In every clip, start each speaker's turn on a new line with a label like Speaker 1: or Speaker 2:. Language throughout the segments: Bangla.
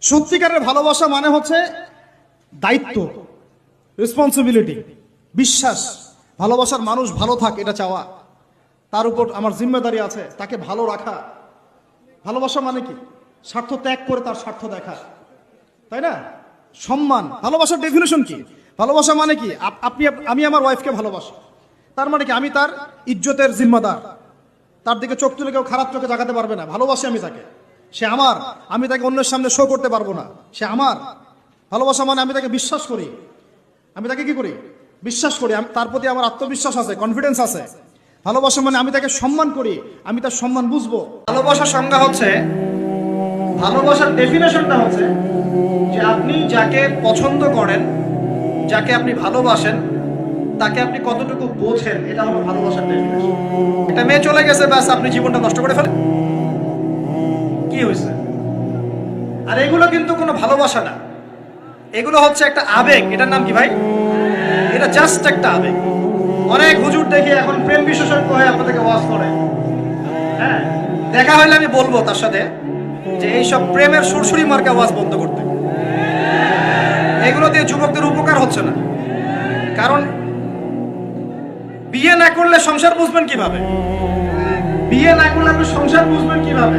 Speaker 1: সত্যিকারের ভালোবাসা মানে হচ্ছে দায়িত্ব রেসপন্সিবিলিটি বিশ্বাস। ভালোবাসার মানুষ ভালো থাক, এটা চাওয়া। তার উপর আমার জিম্মেদারি আছে, তাকে ভালো রাখা। ভালোবাসা মানে কি? স্বার্থ ত্যাগ করে তার স্বার্থ দেখা। তাই না? সম্মান। ভালোবাসার ডেফিনেশন কি? ভালোবাসা মানে কি? আপ- আপনি আমি আমার ওয়াইফকে ভালোবাসি। তার মানে কি? আমি তার ইজ্জতের জিম্মাদার। তার দিকে চোখ তুলে কেউ খারাপ চোখে জাগাতে পারবে না। ভালোবাসি আমি তাকে। সে আমার, আমি তাকে অন্যের সামনে শো করতে পারব না। সে আমার। ভালোবাসা মানে আমি তাকে বিশ্বাস করি। আমি তাকে কি করি? বিশ্বাস করি। আমি তার প্রতি আমার আত্মবিশ্বাস আছে কনফিডেন্স আছে। ভালোবাসা মানে আমি তাকে সম্মান করি, আমি তার সম্মান বুঝব। ভালোবাসার সংজ্ঞা হচ্ছে, ভালোবাসার ডেফিনেশনটা হচ্ছে যে আপনি যাকে পছন্দ করেন, যাকে আপনি ভালোবাসেন, তাকে আপনি কতটুকু বোঝেন, এটা হলো ভালোবাসার ডেফিনেশন একটা মেয়ে চলে গেছে, ব্যাস, আপনি জীবনটা নষ্ট করে ফেলেন। কি হয়েছে? আর এগুলো কিন্তু কোনো ভালোবাসা না। এগুলো হচ্ছে একটা আবেগ। এটার নাম কি ভাই? এটা জাস্ট একটা আবেগ। অনেক হুজুর দেখি এখন প্রেম বিশেষজ্ঞ হয়ে আপনাদেরকে ওয়াজ করে। হ্যাঁ? দেখা হলে আমি বলব তার সাথে যে এইসব প্রেমের সুরসুরি মার্কা ওয়াজ বন্ধ করতে। এগুলো দিয়ে যুবকদের উপকার হচ্ছে না। কারণ বিয়ে না করলে সংসার বুঝবেন কীভাবে? বিয়ে না করলে আপনি সংসার বুঝবেন কীভাবে?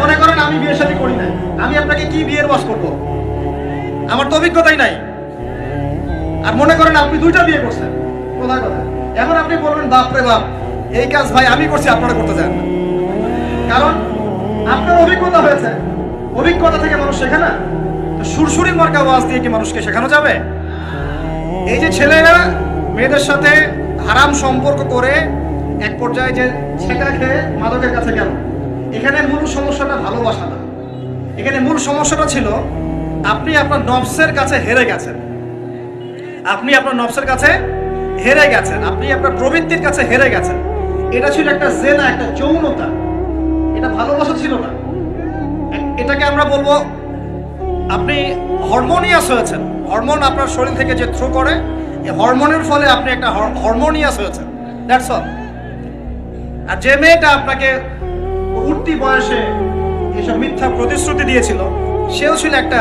Speaker 1: মনে করেন আমি বিয়ে শাদী করি নাই। আমি আপনাকে কি বিয়ের ওয়াজ করব? আমার তো অভিজ্ঞতাই নাই। আর মনে করেন আপনি দুইটা বিয়ে করছেন। কোথায় কথা। এখন আপনি বলবেন, বাপ রে বাপ, এই কাজ ভাই আমি করছি, আপনারা করতে চান না। কারণ আপনার অভিজ্ঞতা হয়েছে। অভিজ্ঞতা থেকে মানুষ শেখে না। তো সুরসুরি মার্কা ওয়াজ দিয়ে কি মানুষকে শেখানো যাবে? এই যে ছেলেরা মেয়েদের সাথে হারাম সম্পর্ক করে এক পর্যায়ে যে ছেঁকা খেয়ে মাদকের কাছে গেল। এখানে মূল সমস্যাটা ভালোবাসা না এখানে মূল সমস্যাটা ছিল, আপনি আপনার নবসের কাছে হেরে গেছেন। আপনি আপনার নবসের কাছে হেরে গেছেন। আপনি আপনার প্রবৃত্তির কাছে হেরে গেছেন। এটা ছিল একটা জেনা, একটা যৌনতা। এটা ভালোবাসা ছিল না। এটাকে আমরা বলব, আপনি হরমোনিয়াস হয়েছেন। হরমোন আপনার শরীর থেকে যে থ্রু করে হরমোনের ফলে আপনি একটা হরমোনিয়াস হয়েছেন। দ্যাটস অল আর যে মেয়েটা আপনাকে উঠতি বয়সে এসব মিথ্যা প্রতিশ্রুতি দিয়েছিল, সেও ছিল একটা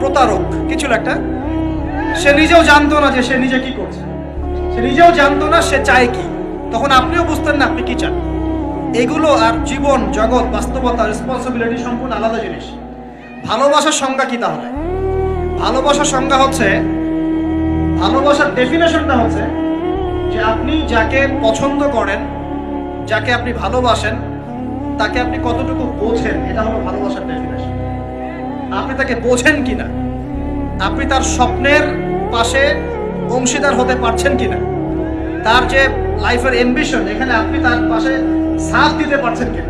Speaker 1: প্রতারক। কি ছিল একটা? সে নিজেও জানতো না যে সে নিজে কি করছে। সে নিজেও জানতো না সে চায় কি। তখন আপনিও বুঝতেন না আপনি কি চান। এগুলো আর জীবন, জগৎ, বাস্তবতা রেসপন্সিবিলিটি সম্পূর্ণ আলাদা জিনিস। ভালোবাসার সংজ্ঞা কি তাহলে? ভালোবাসার সংজ্ঞা হচ্ছে, ভালোবাসার ডেফিনেশনটা হচ্ছে যে আপনি যাকে পছন্দ করেন যাকে আপনি ভালোবাসেন, তাকে আপনি কতটুকু বোঝেন, এটা হলো ভালোবাসার ডেফিনেশন আপনি তাকে বোঝেন কি না আপনি তার স্বপ্নের পাশে অংশীদার হতে পারছেন কি না তার যে লাইফের এম্বিশন এখানে আপনি তার পাশে সাথ দিতে পারছেন কিনা?